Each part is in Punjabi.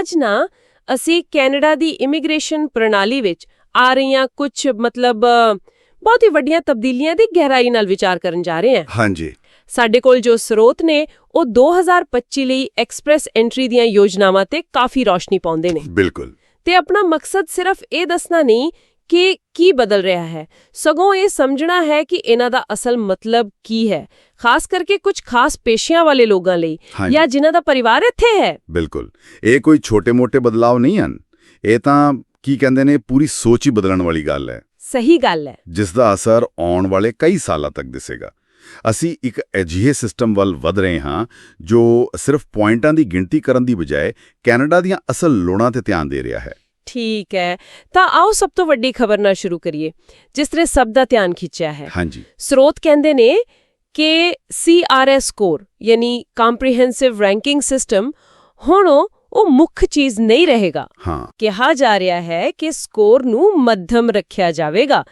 ਅੱਜ ਨਾ ਅਸੀਂ ਕੈਨੇਡਾ ਦੀ ਇਮੀਗ੍ਰੇਸ਼ਨ ਪ੍ਰਣਾਲੀ ਵਿੱਚ ਆ ਰਹੀਆਂ ਕੁਝ ਮਤਲਬ ਬਹੁਤ ਹੀ ਵੱਡੀਆਂ ਤਬਦੀਲੀਆਂ ਦੀ ਗਹਿਰਾਈ ਨਾਲ ਵਿਚਾਰ ਕਰਨ ਜਾ ਰਹੇ ਹਾਂ। ਹਾਂਜੀ। ਸਾਡੇ ਕੋਲ ਜੋ ਸਰੋਤ ਨੇ ਉਹ 2025 ਲਈ ਐਕਸਪ੍ਰੈਸ ਐਂਟਰੀ ਦੀਆਂ ਯੋਜਨਾਵਾਂ ਤੇ ਕਾਫੀ ਰੌਸ਼ਨੀ ਪਾਉਂਦੇ ਨੇ। ਬਿਲਕੁਲ। ਤੇ ਆਪਣਾ ਮਕਸਦ ਸਿਰਫ ਇਹ ਦੱਸਣਾ ਨਹੀਂ ਕਿ ਕੀ ਬਦਲ ਰਿਹਾ ਹੈ। ਸਗੋਂ ਇਹ ਸਮਝਣਾ ਹੈ ਕਿ ਇਹਨਾਂ ਦਾ ਅਸਲ ਮਤਲਬ ਕੀ ਹੈ। ਖਾਸ ਕਰਕੇ ਕੁਝ ਖਾਸ ਪੇਸ਼ਿਆਂ ਵਾਲੇ ਲੋਕਾਂ ਲਈ ਜਾਂ ਜਿਨ੍ਹਾਂ ਦਾ ਪਰਿਵਾਰ ਇੱਥੇ ਹੈ? ਬਿਲਕੁਲ। ਇਹ ਕੋਈ ਛੋਟੇ-ਮੋਟੇ ਬਦਲਾਅ ਨਹੀਂ ਹਨ। ਇਹ ਤਾਂ ਕੀ ਕਹਿੰਦੇ ਨੇ ਪੂਰੀ ਸੋਚ ਹੀ ਬਦਲਣ ਵਾਲੀ ਗੱਲ ਹੈ। ਸਹੀ ਗੱਲ ਹੈ। ਜਿਸ ਦਾ ਅਸਰ ਆਉਣ ਵਾਲੇ ਕਈ ਸਾਲਾਂ ਤੱਕ ਦਿਸੇਗਾ। ਅਸੀਂ ਇੱਕ ਅਜਿਹੇ ਸਿਸਟਮ ਵੱਲ ਵਧ ਰਹੇ ਹਾਂ ਜੋ ਸਿਰਫ ਪੁਆਇੰਟਾਂ ਦੀ ਗਿਣਤੀ ਕਰਨ ਦੀ ਬਜਾਏ ਕੈਨੇਡਾ ਦੀਆਂ ਅਸਲ ਲੋੜਾਂ ਤੇ ਧਿਆਨ ਦੇ ਰਿਹਾ ਹੈ। ਠੀਕ ਹੈ। ਤਾਂ ਆਓ ਸਭ ਤੋਂ ਵੱਡੀ ਖਬਰ ਨਾਲ ਸ਼ੁਰੂ ਕਰੀਏ ਜਿਸ ਨੇ ਸਭ ਦਾ ਧਿਆਨ ਖਿੱਚਿਆ ਹੈ। ਹਾਂਜੀ। ਸਰੋਤ ਕਹਿੰਦੇ ਨੇ ਕਿ CRS ਸਕੋਰ ਯਾਨੀ ਕੰਪਰੀਹੈਂਸਿਵ ਰੈਂਕਿੰਗ ਸਿਸਟਮ ਹੁਣ ਉਹ ਉਹ ਮੁੱਖ ਚੀਜ਼ ਨਹੀਂ ਰਹੇਗਾ। ਹਾਂ। ਕਿਹਾ ਜਾ ਰਿਹਾ ਹੈ ਕਿ ਸਕੋਰ ਨੂੰ ਮੱਧਮ ਰੱਖਿਆ ਜਾਵੇਗਾ।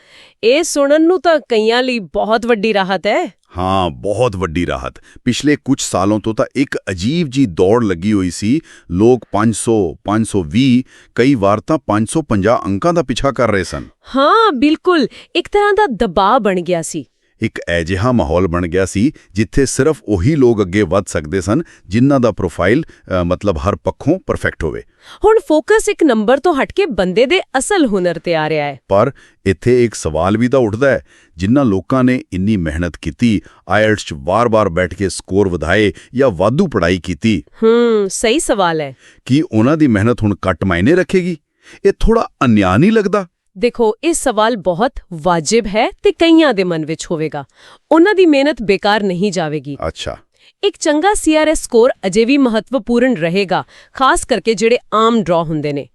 ਇਹ ਸੁਣਨ ਨੂੰ ਤਾਂ ਕਈਆਂ ਲਈ ਬਹੁਤ ਵੱਡੀ ਰਾਹਤ ਹੈ। ਹਾਂ ਬਹੁਤ ਵੱਡੀ ਰਾਹਤ। ਪਿਛਲੇ ਕੁਝ ਸਾਲੋਂ ਤੋਂ ਤਾਂ ਇੱਕ ਅਜੀਬ ਜੀ ਦੌੜ ਲੱਗੀ ਹੋਈ ਸੀ। ਲੋਕ 500 520 ਕਈ ਵਾਰ ਤਾਂ 550 ਅੰਕਾਂ ਦਾ ਪਿੱਛਾ ਕਰ ਰਹੇ ਸਨ। ਹਾਂ ਬਿਲਕੁਲ। ਇੱਕ ਤਰ੍ਹਾਂ ਦਾ ਦਬਾਅ ਬਣ ਗਿਆ ਸੀ। ਇੱਕ ਅਜਿਹਾ ਮਾਹੌਲ ਬਣ ਗਿਆ ਸੀ ਜਿੱਥੇ ਸਿਰਫ ਉਹੀ ਲੋਕ ਅੱਗੇ ਵੱਧ ਸਕਦੇ ਸਨ ਜਿਨ੍ਹਾਂ ਦਾ ਪ੍ਰੋਫਾਈਲ ਮਤਲਬ ਹਰ ਪੱਖੋਂ ਪਰਫੈਕਟ ਹੋਵੇ। ਹੁਣ ਫੋਕਸ ਇੱਕ ਨੰਬਰ ਤੋਂ ਹਟ ਕੇ ਬੰਦੇ ਦੇ ਅਸਲ ਹੁਨਰ ਤੇ ਆ ਰਿਹਾ ਹੈ। ਪਰ ਇੱਥੇ ਇੱਕ ਸਵਾਲ ਵੀ ਤਾਂ ਉੱਠਦਾ ਹੈ ਜਿਨ੍ਹਾਂ ਲੋਕਾਂ ਨੇ ਇੰਨੀ ਮਿਹਨਤ ਕੀਤੀ ਆਇਲਟਸ 'ਚ ਵਾਰ-ਵਾਰ ਬੈਠ ਕੇ ਸਕੋਰ ਵਧਾਏ ਜਾਂ ਵਾਧੂ ਪੜ੍ਹਾਈ ਕੀਤੀ। ਹੂੰ ਸਹੀ ਸਵਾਲ ਹੈ। ਕੀ ਉਹਨਾਂ ਦੀ ਮਿਹਨਤ ਹੁਣ ਘੱਟ ਮਾਇਨੇ ਰੱਖੇਗੀ? ਇਹ ਥੋੜਾ ਅਨਿਆਂ ਨਹੀਂ ਲੱਗਦਾ। ਦੇਖੋ ਇਹ ਸਵਾਲ ਬਹੁਤ ਵਾਜਿਬ ਹੈ ਤੇ ਕਈਆਂ ਦੇ ਮਨ ਵਿੱਚ ਹੋਵੇਗਾ। ਉਹਨਾਂ ਦੀ ਮਿਹਨਤ ਬੇਕਾਰ ਨਹੀਂ ਜਾਵੇਗੀ। ਅੱਛਾ। ਇੱਕ ਚੰਗਾ CRS ਸਕੋਰ ਅਜੇ ਵੀ ਮਹੱਤਵਪੂਰਨ ਰਹੇਗਾ ਖਾਸ ਕਰਕੇ ਜਿਹੜੇ ਆਮ ਡਰਾ ਹੁੰਦੇ ਨੇ।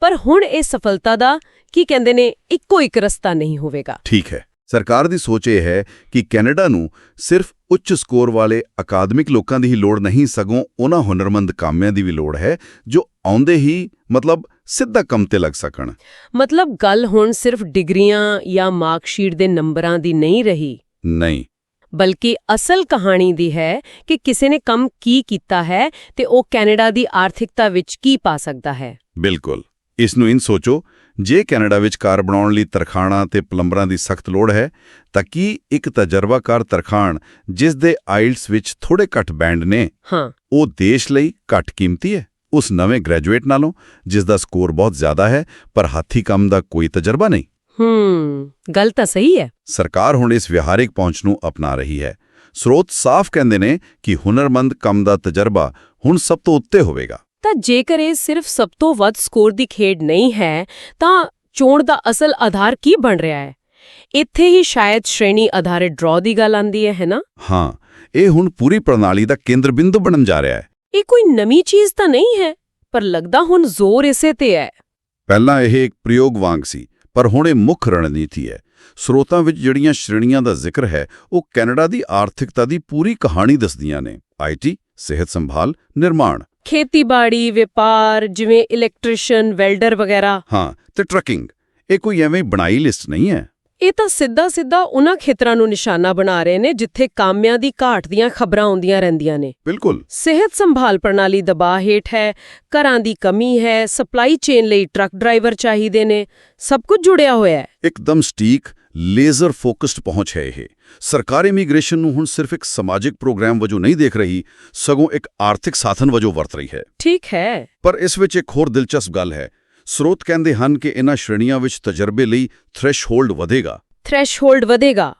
ਪਰ ਹੁਣ ਇਹ ਸਫਲਤਾ ਦਾ ਕੀ ਕਹਿੰਦੇ ਨੇ ਇੱਕੋ ਇੱਕ ਰਸਤਾ ਨਹੀਂ ਹੋਵੇਗਾ। ਠੀਕ ਹੈ। ਸਰਕਾਰ ਦੀ ਸੋਚ ਇਹ ਹੈ ਕਿ ਕੈਨੇਡਾ ਨੂੰ ਸਿਰਫ ਉੱਚ ਸਕੋਰ ਵਾਲੇ ਅਕਾਦਮਿਕ ਲੋਕਾਂ ਦੀ ਹੀ ਲੋੜ ਨਹੀਂ ਸਗੋਂ ਉਹਨਾਂ ਹੁਨਰਮੰਦ ਕਾਮਿਆਂ ਦੀ ਵੀ ਲੋੜ ਹੈ ਜੋ ਆਉਂਦੇ ਹੀ ਮਤਲਬ ਸਿੱਧਾ ਕੰਮ ਤੇ ਲੱਗ ਸਕਣ। ਮਤਲਬ ਗੱਲ ਹੁਣ ਸਿਰਫ ਡਿਗਰੀਆਂ ਜਾਂ ਮਾਰਕਸ਼ੀਟ ਦੇ ਨੰਬਰਾਂ ਦੀ ਨਹੀਂ ਰਹੀ। ਨਹੀਂ। ਬਲਕਿ ਅਸਲ ਕਹਾਣੀ ਦੀ ਹੈ ਕਿ ਕਿਸੇ ਨੇ ਕੰਮ ਕੀ ਕੀਤਾ ਹੈ ਤੇ ਉਹ ਕੈਨੇਡਾ ਦੀ ਆਰਥਿਕਤਾ ਵਿੱਚ ਕੀ ਪਾ ਸਕਦਾ ਹੈ। ਬਿਲਕੁਲ। ਇਸ ਨੂੰ ਇਨ ਸੋਚੋ ਜੇ ਕੈਨੇਡਾ ਵਿੱਚ ਕਾਰ ਬਣਾਉਣ ਲਈ ਤਰਖਾਣਾਂ ਤੇ ਪਲੰਬਰਾਂ ਦੀ ਸਖਤ ਲੋੜ ਹੈ ਤਾਂ ਕੀ ਇੱਕ ਤਜਰਬਾਕਾਰ ਤਰਖਾਣ ਜਿਸ ਦੇ ਆਇਲਟਸ ਵਿੱਚ ਥੋੜੇ ਘੱਟ ਬੈਂਡ ਨੇ ਹਾਂ। ਉਹ ਦੇਸ਼ ਲਈ ਘੱਟ ਕੀਮਤੀ ਹੈ? ਉਸ ਨਵੇਂ ਗ੍ਰੈਜੂਏਟ ਨਾਲੋਂ ਜਿਸ ਦਾ ਸਕੋਰ ਬਹੁਤ ਜ਼ਿਆਦਾ ਹੈ ਪਰ ਹੱਥੀ ਕੰਮ ਦਾ ਕੋਈ ਤਜਰਬਾ ਨਹੀਂ। ਹੂੰ ਗੱਲ ਤਾਂ ਸਹੀ ਹੈ। ਸਰਕਾਰ ਹੁਣ ਇਸ ਵਿਹਾਰਿਕ ਪਹੁੰਚ ਨੂੰ ਅਪਣਾ ਰਹੀ ਹੈ। ਸਰੋਤ ਸਾਫ਼ ਕਹਿੰਦੇ ਨੇ ਕਿ ਹੁਨਰਮੰਦ ਕੰਮ ਦਾ ਤਜਰਬਾ ਹੁਣ ਸਭ ਤੋਂ ਉੱਤੇ ਹੋਵੇਗਾ। ਤਾਂ ਜੇਕਰ ਇਹ ਸਿਰਫ ਸਭ ਤੋਂ ਵੱਧ ਸਕੋਰ ਦੀ ਖੇਡ ਨਹੀਂ ਹੈ ਤਾਂ ਚੋਣ ਦਾ ਅਸਲ ਆਧਾਰ ਕੀ ਬਣ ਰਿਹਾ ਹੈ? ਇੱਥੇ ਹੀ ਸ਼ਾਇਦ ਸ਼੍ਰੇਣੀ ਆਧਾਰਿਤ ਡਰਾ ਦੀ ਗੱਲ ਆਂਦੀ ਹੈ ਹੈ ਨਾ? ਹਾਂ ਇਹ ਹੁਣ ਪੂਰੀ ਪ੍ਰਣਾਲੀ ਦਾ ਕੇਂਦਰ ਬਿੰਦੂ ਬਣਨ ਜਾ ਰਿਹਾ ਹੈ। ਇਹ ਕੋਈ ਨਵੀਂ ਚੀਜ਼ ਤਾਂ ਨਹੀਂ ਹੈ ਪਰ ਲੱਗਦਾ ਹੁਣ ਜ਼ੋਰ ਇਸੇ ਤੇ ਹੈ। ਪਹਿਲਾਂ ਇਹ ਇੱਕ ਪ੍ਰਯੋਗ ਵਾਂਗ ਸੀ ਪਰ ਹੁਣ ਇਹ ਮੁੱਖ ਰਣਨੀਤੀ ਹੈ। ਸਰੋਤਾਂ ਵਿੱਚ ਜਿਹੜੀਆਂ ਸ਼੍ਰੇਣੀਆਂ ਦਾ ਜ਼ਿਕਰ ਹੈ ਉਹ ਕੈਨੇਡਾ ਦੀ ਆਰਥਿਕਤਾ ਦੀ ਪੂਰੀ ਕਹਾਣੀ ਦੱਸਦੀਆਂ ਨੇ। ਆਈਟੀ ਸਿਹਤ ਸੰਭਾਲ ਨਿਰਮਾਣ। ਖੇਤੀਬਾੜੀ ਵਪਾਰ ਜਿਵੇਂ ਇਲੈਕਟ੍ਰੀਸ਼ੀਅਨ ਵੈਲਡਰ ਵਗੈਰਾ। ਹਾਂ ਤੇ ਟਰੱਕਿੰਗ ਇਹ ਕੋਈ ਐਵੇਂ ਬਣਾਈ ਲਿਸਟ ਨਹੀਂ ਹੈ। ਇਹ ਤਾਂ ਸਿੱਧਾ ਸਿੱਧਾ ਉਹਨਾਂ ਖੇਤਰਾਂ ਨੂੰ ਨਿਸ਼ਾਨਾ ਬਣਾ ਰਹੇ ਨੇ ਜਿੱਥੇ ਕਾਮਿਆਂ ਦੀ ਘਾਟ ਦੀਆਂ ਖਬਰਾਂ ਆਉਂਦੀਆਂ ਰਹਿੰਦੀਆਂ ਨੇ। ਬਿਲਕੁਲ। ਸਿਹਤ ਸੰਭਾਲ ਪ੍ਰਣਾਲੀ ਦਬਾਅ ਹੇਠ ਹੈ ਘਰਾਂ ਦੀ ਕਮੀ ਹੈ ਸਪਲਾਈ ਚੇਨ ਲਈ ਟਰੱਕ ਡਰਾਈਵਰ ਚਾਹੀਦੇ ਨੇ ਸਭ ਕੁਝ ਜੁੜਿਆ ਹੋਇਆ ਹੈ। ਇੱਕਦਮ ਸਟੀਕ ਲੇਜ਼ਰ ਫੋਕਸਡ ਪਹੁੰਚ ਹੈ ਇਹ। ਸਰਕਾਰ ਇਮੀਗ੍ਰੇਸ਼ਨ ਨੂੰ ਹੁਣ ਸਿਰਫ ਇੱਕ ਸਮਾਜਿਕ ਪ੍ਰੋਗਰਾਮ ਵਜੋਂ ਨਹੀਂ ਦੇਖ ਰਹੀ ਸਗੋਂ ਇੱਕ ਆਰਥਿਕ ਸਾਧਨ ਵਜੋਂ ਵਰਤ ਰਹੀ ਹੈ। ਠੀਕ ਹੈ। ਪਰ ਇਸ ਵਿੱਚ ਇੱਕ ਹੋਰ ਦਿਲਚਸਪ ਗੱਲ ਹੈ ਸਰੋਤ ਕਹਿੰਦੇ ਹਨ ਕਿ ਇਹਨਾਂ ਸ਼੍ਰੇਣੀਆਂ ਵਿੱਚ ਤਜਰਬੇ ਲਈ ਥ੍ਰੈਸ਼ਹੋਲਡ ਵਧੇਗਾ। ਥ੍ਰੈਸ਼ਹੋਲਡ ਵਧੇਗਾ।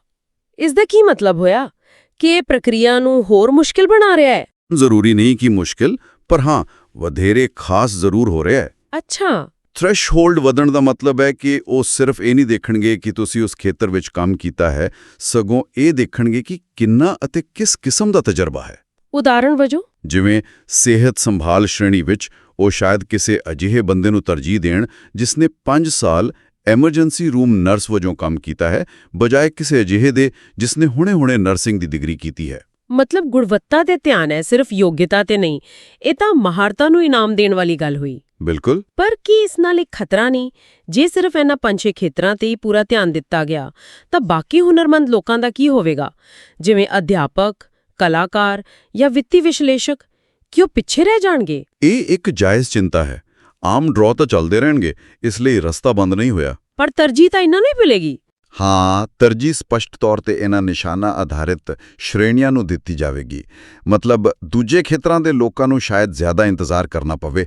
ਇਸ ਦਾ ਕੀ ਮਤਲਬ ਹੋਇਆ? ਕਿ ਇਹ ਪ੍ਰਕਿਰਿਆ ਨੂੰ ਹੋਰ ਮੁਸ਼ਕਿਲ ਬਣਾ ਰਿਹਾ ਹੈ? ਜ਼ਰੂਰੀ ਨਹੀਂ ਕਿ ਮੁਸ਼ਕਿਲ ਪਰ ਹਾਂ ਵਧੇਰੇ ਖਾਸ ਜ਼ਰੂਰ ਹੋ ਰਿਹਾ ਹੈ। ਅੱਛਾ। ਥ੍ਰੈਸ਼ਹੋਲਡ ਵਧਣ ਦਾ ਮਤਲਬ ਹੈ ਕਿ ਉਹ ਸਿਰਫ ਇਹ ਨਹੀਂ ਦੇਖਣਗੇ ਕਿ ਤੁਸੀਂ ਉਸ ਖੇਤਰ ਵਿੱਚ ਕੰਮ ਕੀਤਾ ਹੈ ਸਗੋਂ ਇਹ ਦੇਖਣਗੇ ਕਿ ਕਿੰਨਾ ਅਤੇ ਕਿਸ ਕਿਸਮ ਦਾ ਤਜਰਬਾ ਹੈ। ਉਦਾਹਰਣ ਵਜੋਂ ਜਿਵੇਂ ਸਿਹਤ ਸੰਭਾਲ ਸ਼੍ਰੇਣੀ ਵਿੱਚ ਉਹ ਸ਼ਾਇਦ ਕਿਸੇ ਅਜਿਹੇ ਬੰਦੇ ਨੂੰ ਤਰਜੀਹ ਦੇਣ ਜਿਸ ਨੇ 5 ਸਾਲ ਐਮਰਜੈਂਸੀ ਰੂਮ ਨਰਸ ਵਜੋਂ ਕੰਮ ਕੀਤਾ ਹੈ ਬਜਾਏ ਕਿਸੇ ਅਜਿਹੇ ਦੇ ਜਿਸ ਨੇ ਹੁਣੇ-ਹੁਣੇ ਨਰਸਿੰਗ ਦੀ ਡਿਗਰੀ ਕੀਤੀ ਹੈ। ਮਤਲਬ ਗੁਣਵੱਤਾ ਤੇ ਧਿਆਨ ਹੈ ਸਿਰਫ ਯੋਗਤਾ ਤੇ ਨਹੀਂ ਇਹ ਤਾਂ ਮਹਾਰਤਾਂ ਨੂੰ ਇਨਾਮ ਦੇਣ ਵਾਲੀ ਗੱਲ ਹੋਈ। ਬਿਲਕੁਲ। ਪਰ ਕੀ ਇਸ ਨਾਲ ਇੱਕ ਖਤਰਾ ਨਹੀਂ? ਜੇ ਸਿਰਫ ਇਹਨਾਂ ਪੰਜੇ ਖੇਤਰਾਂ ਤੇ ਹੀ ਪੂਰਾ ਧਿਆਨ ਦਿੱਤਾ ਗਿਆ ਤਾਂ ਬਾਕੀ ਹੁਨਰਮੰਦ ਲੋਕਾਂ ਦਾ ਕੀ ਹੋਵੇਗਾ? ਜਿਵੇਂ ਅਧਿਆਪਕ ਕਲਾਕਾਰ ਜਾਂ ਵਿੱਤੀ ਵਿਸ਼ਲੇਸ਼ਕ ਕਿ ਉਹ ਪਿੱਛੇ ਰਹਿ ਜਾਣਗੇ? ਇਹ ਇੱਕ ਜਾਇਜ਼ ਚਿੰਤਾ ਹੈ। ਆਮ ਡਰਾਅ ਤਾਂ ਚੱਲਦੇ ਰਹਿਣਗੇ ਇਸ ਲਈ ਰਸਤਾ ਬੰਦ ਨਹੀਂ ਹੋਇਆ। ਪਰ ਤਰਜੀਹ ਤਾਂ ਇਹਨਾਂ ਨੂੰ ਹੀ ਮਿਲੇਗੀ। ਹਾਂ ਤਰਜੀਹ ਸਪਸ਼ਟ ਤੌਰ ਤੇ ਇਹਨਾਂ ਨਿਸ਼ਾਨਾ ਆਧਾਰਿਤ ਸ਼੍ਰੇਣੀਆਂ ਨੂੰ ਦਿੱਤੀ ਜਾਵੇਗੀ। ਮਤਲਬ ਦੂਜੇ ਖੇਤਰਾਂ ਦੇ ਲੋਕਾਂ ਨੂੰ ਸ਼ਾਇਦ ਜ਼ਿਆਦਾ ਇੰਤਜ਼ਾਰ ਕਰਨਾ ਪਵੇ।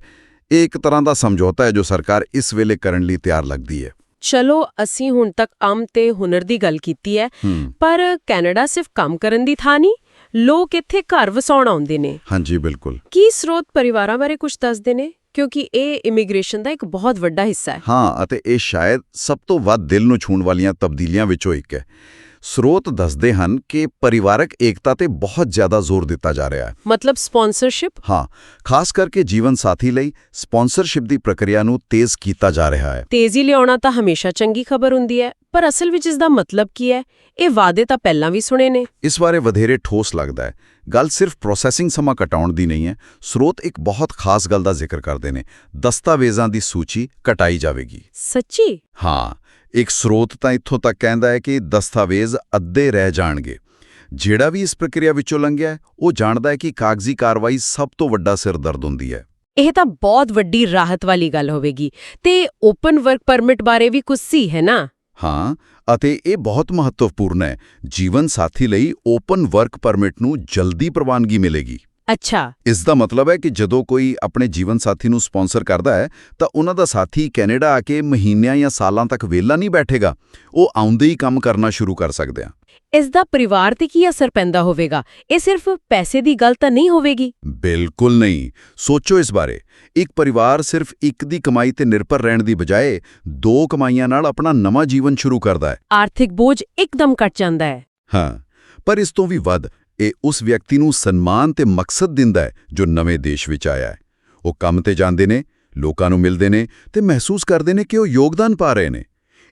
ਇਹ ਇੱਕ ਤਰ੍ਹਾਂ ਦਾ ਸਮਝੌਤਾ ਹੈ ਜੋ ਸਰਕਾਰ ਇਸ ਵੇਲੇ ਕਰਨ ਲਈ ਤਿਆਰ ਲੱਗਦੀ ਹੈ। ਚਲੋ ਅਸੀਂ ਹੁਣ ਤੱਕ ਅਮ ਤੇ ਹੁਨਰ ਦੀ ਗੱਲ ਕੀਤੀ ਹੂੰ। ਪਰ ਕੈਨੇਡਾ ਸਿਰਫ ਕੰਮ ਕਰਨ ਦੀ ਥਾਂ ਨਹੀਂ। ਲੋਕ ਇੱਥੇ ਘਰ ਵਸਾਉਣ ਆਉਂਦੇ ਨੇ। ਹਾਂਜੀ ਬਿਲਕੁਲ। ਕੀ ਸਰੋਤ ਪਰਿਵਾਰਾਂ ਬਾਰੇ ਕੁਝ ਦੱਸਦੇ ਨੇ? ਕਿਉਂਕਿ ਇਹ ਇਮੀਗ੍ਰੇਸ਼ਨ ਦਾ ਇੱਕ ਬਹੁਤ ਵੱਡਾ ਹਿੱਸਾ ਹੈ। ਹਾਂ ਅਤੇ ਇਹ ਸ਼ਾਇਦ ਸਭ ਤੋਂ ਵੱਧ ਦਿਲ ਨੂੰ ਛੂਹਣ ਵਾਲੀਆਂ ਤਬਦੀਲੀਆਂ ਵਿੱਚੋਂ ਇੱਕ ਹੈ। ਸਰੋਤ ਦੱਸਦੇ ਹਨ ਕਿ ਪਰਿਵਾਰਕ ਏਕਤਾ ਤੇ ਬਹੁਤ ਜ਼ਿਆਦਾ ਜ਼ੋਰ ਦਿੱਤਾ ਜਾ ਰਿਹਾ ਹੈ। ਮਤਲਬ ਸਪਾਂਸਰਸ਼ਿਪ ਹਾਂ ਖਾਸ ਕਰਕੇ ਜੀਵਨ ਸਾਥੀ ਲਈ ਸਪਾਂਸਰਸ਼ਿਪ ਦੀ ਪ੍ਰਕਿਰਿਆ ਨੂੰ ਤੇਜ਼ ਕੀਤਾ ਜਾ ਰਿਹਾ ਹੈ। ਤੇਜ਼ੀ ਲਿਆਉਣਾ ਤਾਂ ਹਮੇਸ਼ਾ ਚੰਗੀ ਖਬਰ ਹੁੰਦੀ ਹੈ ਪਰ ਅਸਲ ਵਿੱਚ ਇਸ ਦਾ ਮਤਲਬ ਕੀ ਹੈ? ਇਹ ਵਾਅਦੇ ਤਾਂ ਪਹਿਲਾਂ ਵੀ ਸੁਣੇ ਨੇ। ਇਸ ਬਾਰੇ ਵਧੇਰੇ ਠੋਸ ਲੱਗਦਾ ਹੈ। ਗੱਲ ਸਿਰਫ ਪ੍ਰੋਸੈਸਿੰਗ ਸਮਾਂ ਘਟਾਉਣ ਦੀ ਨਹੀਂ ਹੈ ਸਰੋਤ ਇੱਕ ਬਹੁਤ ਖਾਸ ਗੱਲ ਦਾ ਜ਼ਿਕਰ ਕਰਦੇ ਨੇ। ਦਸਤਾਵੇਜ਼ਾਂ ਦੀ ਸੂਚੀ ਘਟਾਈ ਜਾਵੇਗੀ। ਸੱਚੀ? ਹਾਂ। ਇੱਕ ਸਰੋਤ ਤਾਂ ਇੱਥੋਂ ਤੱਕ ਕਹਿੰਦਾ ਹੈ ਕਿ ਦਸਤਾਵੇਜ਼ ਅੱਧੇ ਰਹਿ ਜਾਣਗੇ। ਜਿਹੜਾ ਵੀ ਇਸ ਪ੍ਰਕਿਰਿਆ ਵਿੱਚੋਂ ਲੰਘਿਆ ਉਹ ਜਾਣਦਾ ਹੈ ਕਿ ਕਾਗਜ਼ੀ ਕਾਰਵਾਈ ਸਭ ਤੋਂ ਵੱਡਾ ਸਿਰਦਰਦ ਹੁੰਦੀ ਹੈ। ਇਹ ਤਾਂ ਬਹੁਤ ਵੱਡੀ ਰਾਹਤ ਵਾਲੀ ਗੱਲ ਹੋਵੇਗੀ। ਤੇ ਓਪਨ ਵਰਕ ਪਰਮਿਟ ਬਾਰੇ ਵੀ ਕੁਝ ਸੀ ਹੈ ਨਾ? ਹਾਂ ਅਤੇ ਇਹ ਬਹੁਤ ਮਹੱਤਵਪੂਰਨ ਹੈ। ਜੀਵਨ ਸਾਥੀ ਲਈ ਓਪਨ ਵਰਕ ਪਰਮਿਟ ਨੂੰ ਜਲਦੀ ਪ੍ਰਵਾਨਗੀ ਮਿਲੇਗੀ। ਅੱਛਾ। ਇਸ ਦਾ ਮਤਲਬ ਹੈ ਕਿ ਜਦੋਂ ਕੋਈ ਆਪਣੇ ਜੀਵਨ ਸਾਥੀ ਨੂੰ ਸਪਾਂਸਰ ਕਰਦਾ ਹੈ ਤਾਂ ਉਹਨਾਂ ਦਾ ਸਾਥੀ ਕੈਨੇਡਾ ਆ ਕੇ ਮਹੀਨਿਆਂ ਜਾਂ ਸਾਲਾਂ ਤੱਕ ਵਿਹਲਾ ਨਹੀਂ ਬੈਠੇਗਾ। ਉਹ ਆਉਂਦੇ ਹੀ ਕੰਮ ਕਰਨਾ ਸ਼ੁਰੂ ਕਰ ਸਕਦੇ ਆ। ਇਸ ਦਾ ਪਰਿਵਾਰ ਤੇ ਕੀ ਅਸਰ ਪੈਂਦਾ ਹੋਵੇਗਾ? ਇਹ ਸਿਰਫ ਪੈਸੇ ਦੀ ਗੱਲ ਤਾਂ ਨਹੀਂ ਹੋਵੇਗੀ? ਬਿਲਕੁਲ ਨਹੀਂ। ਸੋਚੋ ਇਸ ਬਾਰੇ। ਇੱਕ ਪਰਿਵਾਰ ਸਿਰਫ ਇੱਕ ਦੀ ਕਮਾਈ ਤੇ ਨਿਰਭਰ ਰਹਿਣ ਦੀ ਬਜਾਏ ਦੋ ਕਮਾਈਆਂ ਨਾਲ ਆਪਣਾ ਨਵਾਂ ਜੀਵਨ ਸ਼ੁਰੂ ਕਰਦਾ ਹੈ। ਆਰਥਿਕ ਬੋਝ ਇੱਕਦਮ ਘਟ ਜਾਂਦਾ ਹੈ। ਹਾਂ। ਪਰ ਇਸ ਤੋਂ ਵੀ ਵੱਧ ਇਹ ਉਸ ਵਿਅਕਤੀ ਨੂੰ ਸਨਮਾਨ ਤੇ ਮਕਸਦ ਦਿੰਦਾ ਹੈ ਜੋ ਨਵੇਂ ਦੇਸ਼ ਵਿੱਚ ਆਇਆ ਹੈ। ਉਹ ਕੰਮ ਤੇ ਜਾਂਦੇ ਨੇ ਲੋਕਾਂ ਨੂੰ ਮਿਲਦੇ ਨੇ ਤੇ ਮਹਿਸੂਸ ਕਰਦੇ ਨੇ ਕਿ ਉਹ ਯੋਗਦਾਨ ਪਾ ਰਹੇ ਨੇ।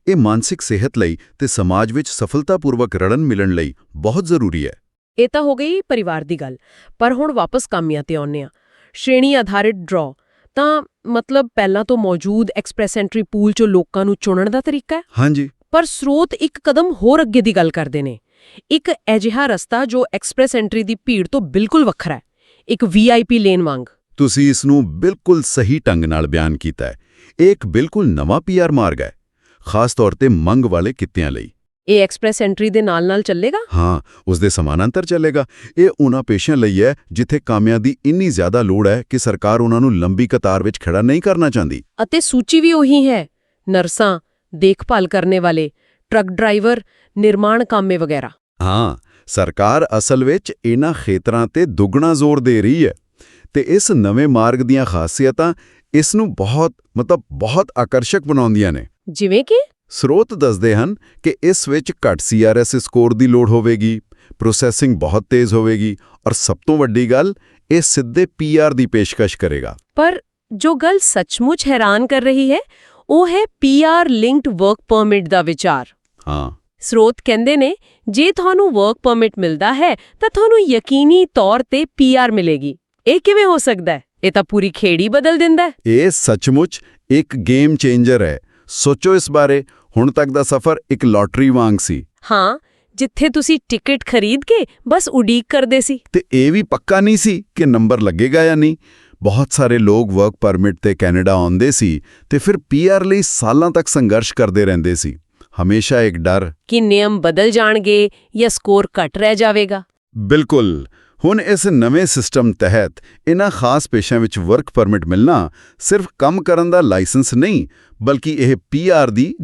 ਇਹ ਮਾਨਸਿਕ ਸਿਹਤ ਲਈ ਤੇ ਸਮਾਜ ਵਿੱਚ ਸਫਲਤਾਪੂਰਵਕ ਰੜਨ ਮਿਲਣ ਲਈ ਬਹੁਤ ਜ਼ਰੂਰੀ ਹੈ। ਇਹ ਤਾਂ ਹੋ ਗਈ ਪਰਿਵਾਰ ਦੀ ਗੱਲ। ਪਰ ਹੁਣ ਵਾਪਸ ਕਾਮਿਆਂ ਤੇ ਆਉਂਦੇ ਆ ਸ਼੍ਰੇਣੀ ਆਧਾਰਿਤ ਡਰਾ ਤਾਂ ਮਤਲਬ ਪਹਿਲਾਂ ਤੋਂ ਮੌਜੂਦ ਐਕਸਪ੍ਰੈਸ ਐਂਟਰੀ ਪੂਲ ਚੋਂ ਲੋਕਾਂ ਨੂੰ ਚੁਣਨ ਦਾ ਤਰੀਕਾ ਹੈ? ਹਾਂਜੀ। ਪਰ ਸਰੋਤ ਇੱਕ ਕਦਮ ਹੋਰ ਅੱਗੇ ਦੀ ਗੱਲ ਕਰਦੇ ਨੇ। ਇੱਕ ਅਜਿਹਾ ਰਸਤਾ ਜੋ ਐਕਸਪ੍ਰੈਸ ਐਂਟਰੀ ਦੀ ਭੀੜ ਤੋਂ ਬਿਲਕੁਲ ਵੱਖਰਾ ਹੈ ਇੱਕ ਵੀਆਈਪੀ ਲੇਨ ਵਾਂਗ। ਤੁਸੀਂ ਇਸ ਨੂੰ ਬਿਲਕੁਲ ਸਹੀ ਢੰਗ ਨਾਲ ਬਿਆਨ ਕੀਤਾ ਹੈ। ਇਹ ਇੱਕ ਬਿਲਕੁਲ ਨਵਾਂ ਪੀਆਰ ਮਾਰਗ ਹੈ ਖਾਸ ਤੌਰ ਤੇ ਮੰਗ ਵਾਲੇ ਕਿੱਤਿਆਂ ਲਈ। ਇਹ ਐਕਸਪ੍ਰੈਸ ਐਂਟਰੀ ਦੇ ਨਾਲ ਨਾਲ ਚੱਲੇਗਾ? ਹਾਂ ਉਸ ਦੇ ਸਮਾਨਾਂਤਰ ਚੱਲੇਗਾ। ਇਹ ਉਹਨਾਂ ਪੇਸ਼ਿਆਂ ਲਈ ਹੈ ਜਿੱਥੇ ਕਾਮਿਆਂ ਦੀ ਇੰਨੀ ਜ਼ਿਆਦਾ ਲੋੜ ਹੈ ਕਿ ਸਰਕਾਰ ਉਹਨਾਂ ਨੂੰ ਲੰਬੀ ਕਤਾਰ ਵਿੱਚ ਖੜਾ ਨਹੀਂ ਕਰਨਾ ਚਾਹੁੰਦੀ। ਅਤੇ ਸੂਚੀ ਵੀ ਉਹੀ ਹੈ ਨਰਸਾਂ ਦੇਖਭਾਲ ਕਰਨੇ ਵਾਲੇ ਟਰੱਕ ਡਰਾਈਵਰ ਨਿਰਮਾਣ ਕਾਮੇ ਵਗੈਰਾ। ਹਾਂ ਸਰਕਾਰ ਅਸਲ ਵਿੱਚ ਇਹਨਾਂ ਖੇਤਰਾਂ ਤੇ ਦੁੱਗਣਾ ਜ਼ੋਰ ਦੇ ਰਹੀ ਹੈ ਤੇ ਇਸ ਨਵੇਂ ਮਾਰਗ ਦੀਆਂ ਖਾਸੀਅਤਾਂ ਇਸ ਨੂੰ ਬਹੁਤ ਮਤਲਬ ਬਹੁਤ ਆਕਰਸ਼ਕ ਬਣਾਉਂਦੀਆਂ ਨੇ। ਜਿਵੇਂ ਕਿ? ਸਰੋਤ ਦੱਸਦੇ ਹਨ ਕਿ ਇਸ ਵਿੱਚ ਘੱਟ ਸੀਆਰਐਸ ਸਕੋਰ ਦੀ ਲੋੜ ਹੋਵੇਗੀ ਪ੍ਰੋਸੈਸਿੰਗ ਬਹੁਤ ਤੇਜ਼ ਹੋਵੇਗੀ ਔਰ ਸਭ ਤੋਂ ਵੱਡੀ ਗੱਲ ਇਹ ਸਿੱਧੇ ਪੀਆਰ ਦੀ ਪੇਸ਼ਕਸ਼ ਕਰੇਗਾ। ਪਰ ਜੋ ਗੱਲ ਸੱਚਮੁੱਚ ਹੈਰਾਨ ਕਰ ਰਹੀ ਹੈ ਉਹ ਹੈ ਪੀਆਰ ਲਿੰਕਡ ਵਰਕ ਪਰਮਿਟ ਦਾ ਵਿਚਾਰ। ਹਾਂ। ਸਰੋਤ ਕਹਿੰਦੇ ਨੇ ਜੇ ਤੁਹਾਨੂੰ ਵਰਕ ਪਰਮਿਟ ਮਿਲਦਾ ਹੈ ਤਾਂ ਤੁਹਾਨੂੰ ਯਕੀਨੀ ਤੌਰ ਤੇ ਪੀਆਰ ਮਿਲੇਗੀ। ਇਹ ਕਿਵੇਂ ਹੋ ਸਕਦਾ ਹੈ? ਇਹ ਤਾਂ ਪੂਰੀ ਖੇੜੀ ਬਦਲ ਦਿੰਦਾ ਹੈ। ਇਹ ਸੱਚਮੁੱਚ ਇੱਕ ਗੇਮ ਚੇਂਜਰ ਹੈ। ਸੋਚੋ ਇਸ ਬਾਰੇ ਹੁਣ ਤੱਕ ਦਾ ਸਫ਼ਰ ਇੱਕ ਲਾਟਰੀ ਵਾਂਗ ਸੀ। ਹਾਂ ਜਿੱਥੇ ਤੁਸੀਂ ਟਿਕਟ ਖਰੀਦ ਕੇ ਬਸ ਉਡੀਕ ਕਰਦੇ ਸੀ। ਤੇ ਇਹ ਵੀ ਪੱਕਾ ਨਹੀਂ ਸੀ ਕਿ ਨੰਬਰ ਲੱਗੇਗਾ ਜਾਂ ਨਹੀਂ। ਬਹੁਤ ਸਾਰੇ ਲੋਕ ਵਰਕ ਪਰਮਿਟ ਤੇ ਕੈਨੇਡਾ ਆਉਂਦੇ ਸੀ ਤੇ ਫਿਰ ਪੀਆਰ ਲਈ ਸਾਲਾਂ ਤੱਕ ਸੰਘਰਸ਼ ਕਰਦੇ ਰਹਿੰਦੇ ਸੀ। ਹਮੇਸ਼ਾ ਇੱਕ ਡਰ ਕਿ ਨਿਯਮ ਬਦਲ ਜਾਣਗੇ ਜਾਂ ਸਕੋਰ ਘਟ ਰਹਿ ਜਾਵੇਗਾ। ਬਿਲਕੁਲ। ਹੁਣ ਇਸ ਨਵੇਂ ਸਿਸਟਮ ਤਹਿਤ ਇਹਨਾਂ ਖਾਸ ਪੇਸ਼ਿਆਂ ਵਿੱਚ ਵਰਕ ਪਰਮਿਟ ਮਿਲਣਾ ਸਿਰਫ ਕੰਮ ਕਰਨ ਦਾ ਲਾਇਸੈਂਸ ਨਹੀਂ ਬਲਕਿ ਇਹ ਪੀਆਰ ਦੀ